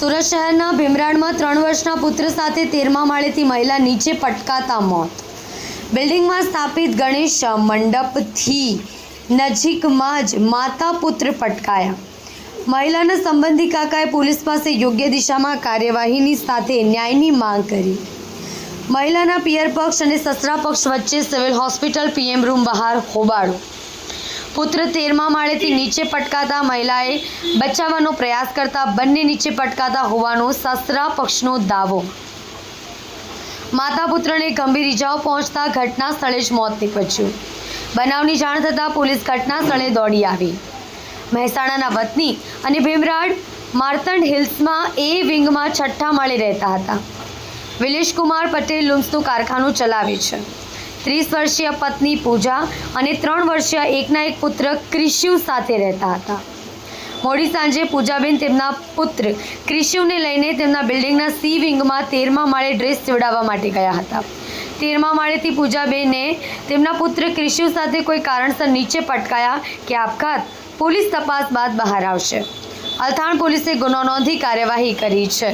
સુરત શહેરના ભીમરાણમાં ત્રણ વર્ષના પુત્ર સાથે તેરમા માળેથી મહિલા નીચે પટકાતા મોત. બિલ્ડિંગમાં સ્થાપિત ગણેશ મંડપથી નજીકમાં જ માતા પુત્ર પટકાયા. મહિલાના સંબંધી કાકાએ પોલીસ પાસે યોગ્ય દિશામાં કાર્યવાહીની સાથે ન્યાયની માંગ કરી. મહિલાના પિયર પક્ષ અને સસરા પક્ષ વચ્ચે સિવિલ હોસ્પિટલ પીએમ રૂમ બહાર હોબાળો. પુત્ર તેરમા માળેથી નીચે પટકાતા મહિલાએ બચાવવાનો પ્રયાસ કરતા બંને નીચે પટકાતા હોવાનો સસરા પક્ષનો દાવો. માતા પુત્રને ગંભીર ઇજાઓ પહોંચતા ઘટના સ્થળે જ મોત નીપજ્યું. બનાવની જાણ થતાં પોલીસ ઘટના સ્થળે દોડી આવી. મહેસાણાના વતની અને ભીમરાડ માર્તંડ હિલ્સમાં એ વિંગમાં છઠ્ઠા માળે રહેતા હતા. વિલેશકુમાર પટેલ લુમ્સનું કારખાનું ચલાવે છે. ત્રીસ વર્ષીય પત્ની પૂજા અને ત્રણ વર્ષીય એકના એક પુત્ર ક્રિશિવ સાથે રહેતા હતા. મોડી સાંજે પૂજાબેન તેમના પુત્ર ક્રિશિવને લઈને તેમના બિલ્ડિંગના સી વિંગમાં તેરમા માળે ડ્રેસ સીવડાવવા માટે ગયા હતા. તેરમા માળેથી પૂજાબેને તેમના પુત્ર ક્રિશિવ સાથે કોઈ કારણસર નીચે પટકાયા કે આપઘાત, પોલીસ તપાસ બાદ બહાર આવશે. અલથાણ પોલીસે ગુનો નોંધી કાર્યવાહી કરી છે.